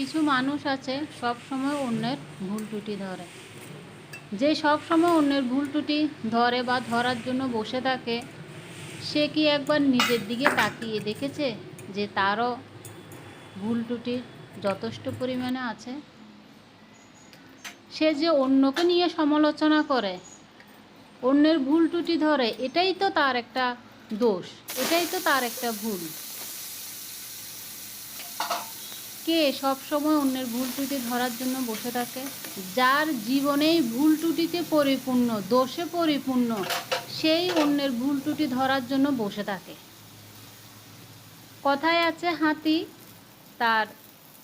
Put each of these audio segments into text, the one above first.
কিছু মানুষ আছে সব সময় অন্যের ভুল ত্রুটি ধরে। যে সব সময় অন্যের ভুল ত্রুটি ধরে বা ধরার জন্য বসে থাকে, সে কি একবার নিজের দিকে তাকিয়ে দেখেছে যে তারও ভুল ত্রুটি যথেষ্ট পরিমাণে আছে? সে যে অন্যকে নিয়ে সমালোচনা করে, অন্যের ভুল ত্রুটি ধরে, এটাই তো তার একটা দোষ, এটাই তো তার একটা ভুল। কে সব সময় অন্যের ভুল ত্রুটি ধরার জন্য বসে থাকে? যার জীবনেই ভুল ত্রুটিতে পরিপূর্ণ, দোষে পরিপূর্ণ, সেই অন্যের ভুল ত্রুটি ধরার জন্য বসে থাকে। কথায় আছে হাতি, তার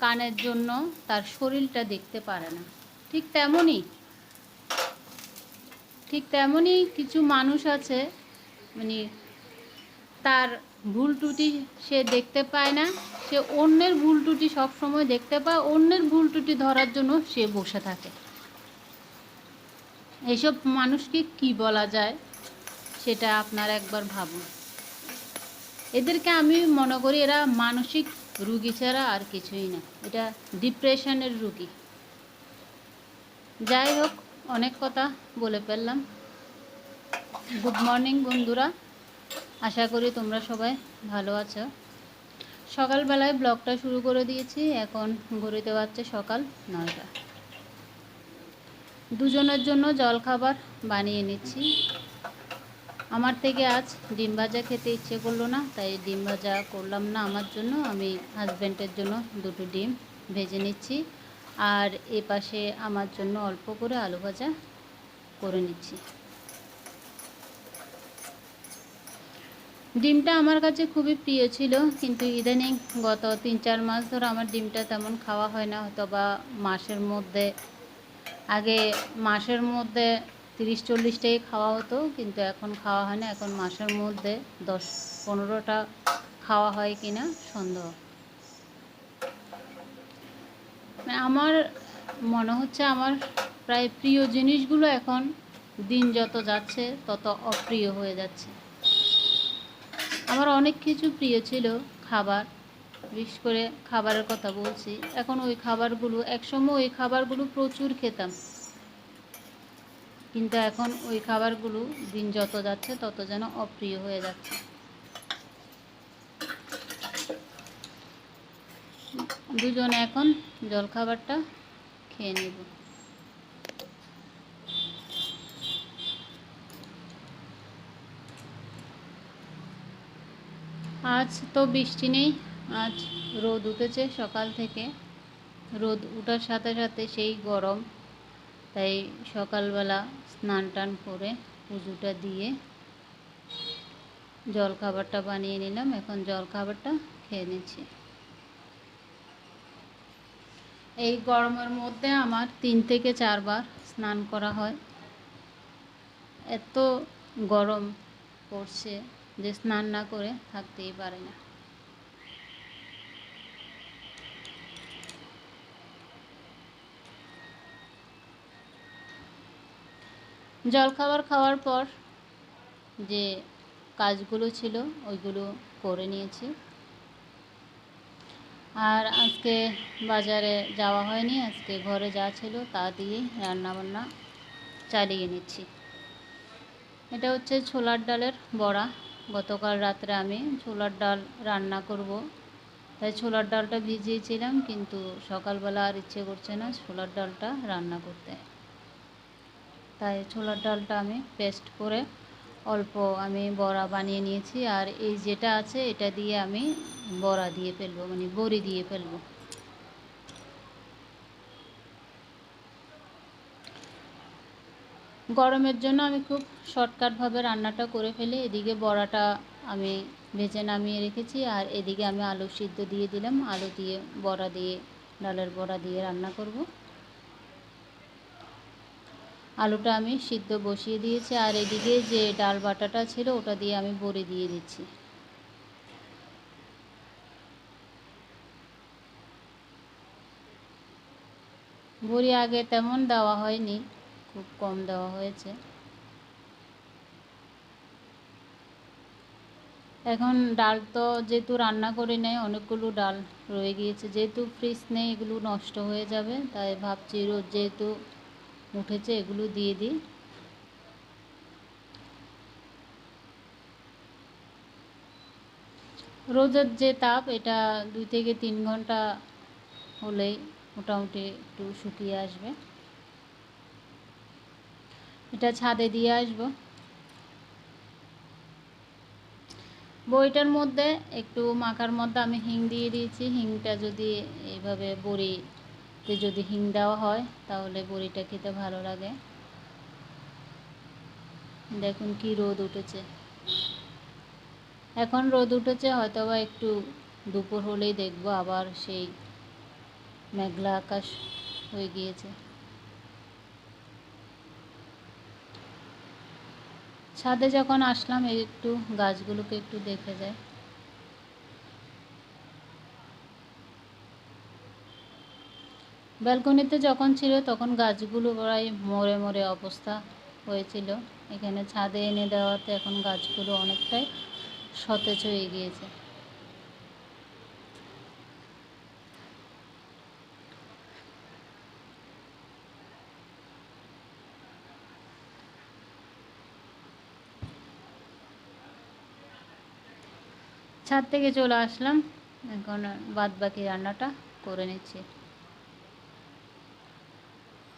কানের জন্য তার শরীরটা দেখতে পারে না। ঠিক তেমনই ঠিক তেমনই কিছু মানুষ আছে মানে তার ভুল ত্রুটি সে দেখতে পায় না, সে অন্যের ভুল ত্রুটি সবসময় দেখতে পায়, অন্যের ভুল ত্রুটি ধরার জন্য সে বসে থাকে। এইসব মানুষকে কি বলা যায় সেটা আপনারা একবার ভাবুন। এদেরকে আমি মনে করি এরা মানসিক রুগী ছাড়া আর কিছুই না, এটা ডিপ্রেশনের রুগী। যাই হোক, অনেক কথা বলে ফেললাম। গুড মর্নিং বন্ধুরা। আশা করি তোমরা সবাই ভালো আছো। সকালবেলায় ব্লগটা শুরু করে দিয়েছি, এখন ঘুরিতে পারছে সকাল নয়টা। দুজনের জন্য জলখাবার বানিয়ে নিচ্ছি। আমার থেকে আজ ডিম ভাজা খেতে ইচ্ছে করল না, তাই ডিম ভাজা করলাম না আমার জন্য। আমি হাজব্যান্ডের জন্য দুটো ডিম ভেজে নিচ্ছি আর এ পাশে আমার জন্য অল্প করে আলু ভাজা করে নিচ্ছি। ডিমটা আমার কাছে খুবই প্রিয় ছিল, কিন্তু ইদানিং গত তিন চার মাস ধরে আমার ডিমটা তেমন খাওয়া হয় না হয়তো বা মাসের মধ্যে, আগে মাসের মধ্যে তিরিশ চল্লিশটাই খাওয়া হতো, কিন্তু এখন খাওয়া হয় না, এখন মাসের মধ্যে দশ পনেরোটা খাওয়া হয় কি না সন্দেহ। মানে আমার মনে হচ্ছে আমার প্রায় প্রিয় জিনিসগুলো এখন দিন যত যাচ্ছে, তত অপ্রিয় হয়ে যাচ্ছে। আমার অনেক কিছু প্রিয় ছিল, খাবার। বিশেষ করে খাবারের কথা বলছি, এখন ওই খাবারগুলো, একসময় ওই খাবারগুলো প্রচুর খেতাম। কিন্তু এখন ওই খাবারগুলো দিন যত যাচ্ছে, তত যেন অপ্রিয় হয়ে যাচ্ছে। দুজনে এখন জলখাবারটা খেয়ে নেব। আজ তো বৃষ্টি নেই, আজ রোদ উঠেছে সকাল থেকে। রোদ উঠার সাথে সাথে সেই গরম, তাই সকালবেলা স্নান টান করে পুজোটা দিয়ে জল খাবারটা বানিয়ে নিলাম। এখন জল খাবারটা খেয়ে নিচ্ছি। এই গরমের মধ্যে আমার তিন থেকে চারবার স্নান করা হয়। এত গরম পড়ছে। যে স্নান না করে থাকতেই পারে না। জলখাবার খাওয়ার পর যে কাজগুলো ছিল, ওইগুলো করে নিয়েছি। আর আজকে বাজারে যাওয়া হয়নি, আজকে ঘরে যা ছিল তা দিয়েই রান্নাবান্না চালিয়ে নিচ্ছি। এটা হচ্ছে ছোলার ডালের বড়া। গতকাল রাত্রে আমি ছোলার ডাল রান্না করব। তাই ছোলার ডালটা ভিজিয়েছিলাম, কিন্তু সকালবেলা আর ইচ্ছে করছে না ছোলার ডালটা রান্না করতে। তাই ছোলার ডালটা আমি পেস্ট করে অল্প আমি বড়া বানিয়ে নিয়েছি, আর এই যেটা আছে এটা দিয়ে আমি বড়া দিয়ে ফেলব মানে বড়ি দিয়ে ফেলব। গরমের জন্য আমি খুব শর্টকাটভাবে রান্নাটা করে ফেলি। এদিকে বড়াটা আমি ভেজে নামিয়ে রেখেছি আর এদিকে আমি আলু সিদ্ধ দিয়ে দিলাম। আলু দিয়ে বড়া দিয়ে, ডালের বড়া দিয়ে রান্না করব। আলুটা আমি সিদ্ধ বসিয়ে দিয়েছি আর এদিকে যে ডাল বাটাটা ছিল ওটা দিয়ে আমি বড়ি দিয়ে দিচ্ছি। বড়ি আগে তেমন দেওয়া হয়নি। খুব কম দেওয়া হয়েছে। এখন ডাল তো যেহেতু রান্না করি নেয়, অনেকগুলো ডাল রয়ে গিয়েছে। যেহেতু ফ্রিজ নেই, এগুলো নষ্ট হয়ে যাবে, তাই ভাবছি রোজ যেহেতু উঠেছে, এগুলো দিয়ে দিই। রোজের যে তাপ, এটা দুই থেকে তিন ঘণ্টা হলেই মোটামুটি একটু শুকিয়ে আসবে। এটা ছাদে দিয়ে আসব। বইটার মধ্যে একটু মাখার মধ্যে আমি হিং দিয়ে দিয়েছি। হিংটা যদি এইভাবে বড়িতে যদি হিং দেওয়া হয়, তাহলে বড়িটা খেতে ভালো লাগে। দেখুন কি রোদ উঠেছে। এখন রোদ উঠেছে হয়তো বা একটু দুপুর হলেই দেখব, আবার সেই মেঘলা আকাশ হয়ে গিয়েছে। ছাদে যখন আসলাম একটু গাছগুলোকে একটু দেখে যায় ব্যালকনিতে যখন ছিল, তখন গাছগুলো প্রায় মরে মরে অবস্থা হয়েছিল। এখানে ছাদে এনে দেওয়াতে এখন গাছগুলো অনেকটাই সতেজ হয়ে গিয়েছে। ছাদ থেকে চলে আসলাম। এখন বাদ বাকি রান্নাটা করে নিচ্ছি।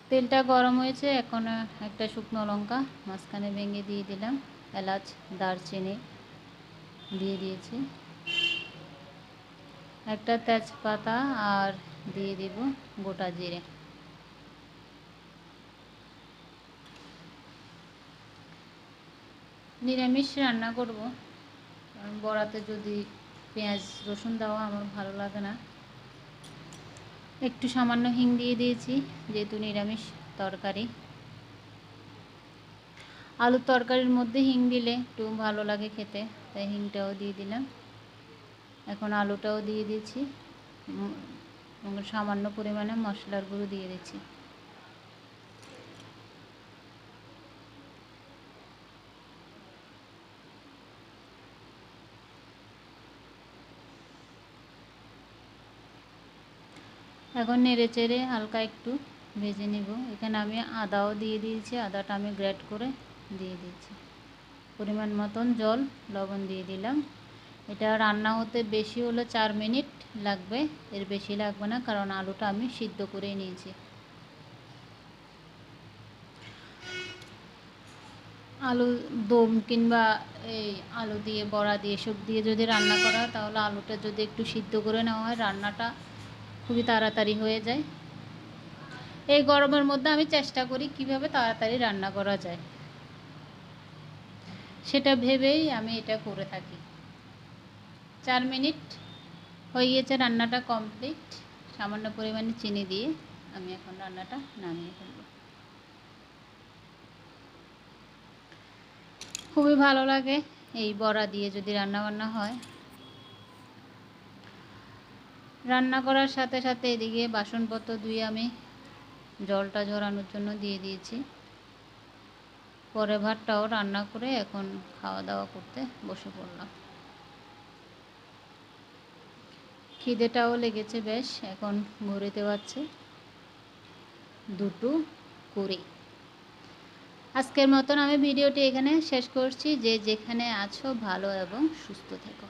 তেলটা গরম হয়েছে, এখন একটা শুকনো লঙ্কা মাঝখানে ভেঙে দিয়ে দিলাম। এলাচ, দারচিনি দিয়ে দিয়েছি। একটা তেজপাতা আর দিয়ে দিব গোটা জিরে। নিরামিষ রান্না করব। কারণ বড়াতে যদি পেঁয়াজ, রসুন দেওয়া আমার ভালো লাগে না। একটু সামান্য হিং দিয়ে দিয়েছি, যেহেতু নিরামিষ তরকারি। আলুর তরকারির মধ্যে হিং দিলে একটু ভালো লাগে খেতে, তাই হিংটাও দিয়ে দিলাম। এখন আলুটাও দিয়ে দিয়েছি। সামান্য পরিমাণে মশলার গুঁড়ো দিয়ে দিচ্ছি এখন নেড়ে চেড়ে হালকা একটু ভেজে নিব। এখানে আমি আদাও দিয়ে দিয়েছি। আদাটা আমি গ্রেট করে দিয়ে দিয়েছি পরিমাণ মতন জল, লবণ দিয়ে দিলাম। এটা রান্না হতে বেশি হলে চার মিনিট লাগবে। এর বেশি লাগবে না, কারণ আলুটা আমি সিদ্ধ করে নিয়েছি। আলু দম কিংবা এই আলু দিয়ে, বড়া দিয়ে সব দিয়ে যদি রান্না করা হয়, তাহলে আলুটা যদি একটু সিদ্ধ করে নেওয়া হয়, রান্নাটা খুবই তাড়াতাড়ি হয়ে যায়। এই গরমের মধ্যে আমি চেষ্টা করি কীভাবে তাড়াতাড়ি রান্না করা যায়। সেটা ভেবেই আমি এটা করে থাকি। চার মিনিট হয়ে গিয়েছে রান্নাটা কমপ্লিট। সামান্য পরিমাণে চিনি দিয়ে আমি এখন রান্নাটা নামিয়ে ফেলব। খুবই ভালো লাগে এই বড়া দিয়ে যদি রান্না বান্না হয়। রান্না করার সাথে সাথে এদিকে বাসনপত্র ধুয়ে আমি জলটা ঝরানোর জন্য দিয়ে দিয়েছি। পরে ভাতটাও রান্না করে এখন খাওয়া দাওয়া করতে বসে পড়লাম। খিদেটাও লেগেছে বেশ, এখন ঘুরেতে পারছে। দুটো কুড়ি আজকের মতন আমি ভিডিওটি এখানে শেষ করছি। যে যেখানে আছো ভালো এবং সুস্থ থেকো।